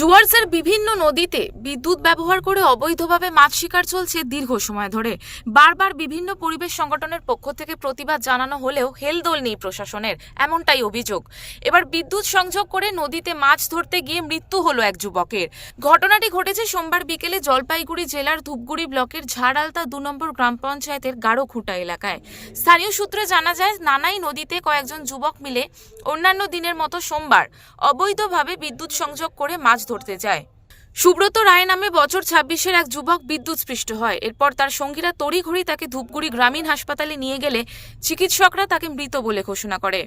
ডুয়ার্সের বিভিন্ন নদীতে বিদ্যুৎ ব্যবহার করে অবৈধভাবে মাছ শিকার চলছে দীর্ঘ সময় ধরে। বারবার বিভিন্ন পরিবেশ সংগঠনের পক্ষ থেকে প্রতিবাদ জানানো হলেও হেলদোল নেই প্রশাসনের, এমনটাই অভিযোগ। এবার বিদ্যুৎ সংযোগ করে নদীতে মাছ ধরতে গিয়ে মৃত্যু হলো এক যুবকের। ঘটনাটি ঘটেছে সোমবার বিকেলে জলপাইগুড়ি জেলার ধূপগুড়ি ব্লকের ঝাড়ালতা দু নম্বর গ্রাম পঞ্চায়েতের গাঢ়খুঁটা এলাকায়। স্থানীয় সূত্রে জানা যায়, নানাই নদীতে কয়েকজন যুবক মিলে অন্যান্য দিনের মতো সোমবার অবৈধভাবে বিদ্যুৎ সংযোগ করে মাছ ধরতে যায়। সুব্রত রায় নামে বছর ছাব্বিশের এক যুবক বিদ্যুৎস্পৃষ্ট হয়। এরপর তার সঙ্গীরা তড়িঘড়ি তাকে ধূপগুড়ি গ্রামীণ হাসপাতালে নিয়ে গেলে চিকিৎসকরা তাকে মৃত বলে ঘোষণা করে।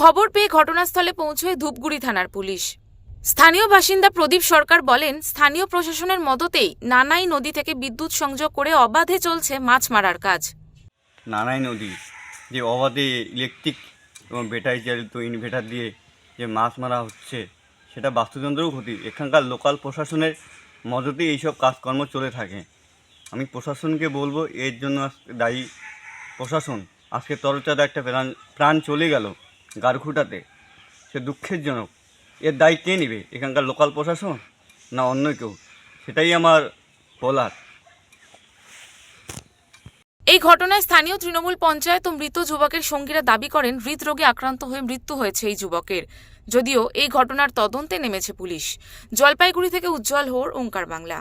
খবর পেয়ে ঘটনাস্থলে পৌঁছয় ধূপগুড়ি থানার পুলিশ। স্থানীয় বাসিন্দা প্রদীপ সরকার বলেন, স্থানীয় প্রশাসনের মদতেই নানাই নদী থেকে বিদ্যুৎ সংযোগ করে অবাধে চলছে মাছ মারার কাজ। নানাই নদী, যে অবাধে ইলেকট্রিক এবং ব্যাটারি চালিত ইনভার্টার দিয়ে যে মাছ মারা হচ্ছে সেটা বাস্তুতন্ত্রেও ক্ষতি। এখানকার লোকাল প্রশাসনের মদতেই এইসব কাজকর্ম চলে থাকে। আমি প্রশাসনকে বলব, এর জন্য দায়ী প্রশাসন। আজকে তরচাঁদা একটা প্রাণ প্রাণ চলে গেল গারখুটাতে। সে দুঃখের জনক এর দায়ী কে নেবে? এখানকার লোকাল প্রশাসন না অন্য কেউ? সেটাই আমার বলার। এই ঘটনায় স্থানীয় তৃণমূল পঞ্চায়েত ও মৃত যুবকের সঙ্গীরা দাবি করেন, হৃদরোগে আক্রান্ত হয়ে মৃত্যু হয়েছে এই যুবকের। যদিও এই ঘটনার তদন্তে নেমেছে পুলিশ। জলপাইগুড়ি থেকে উজ্জ্বল হোর, ওঙ্কার বাংলা।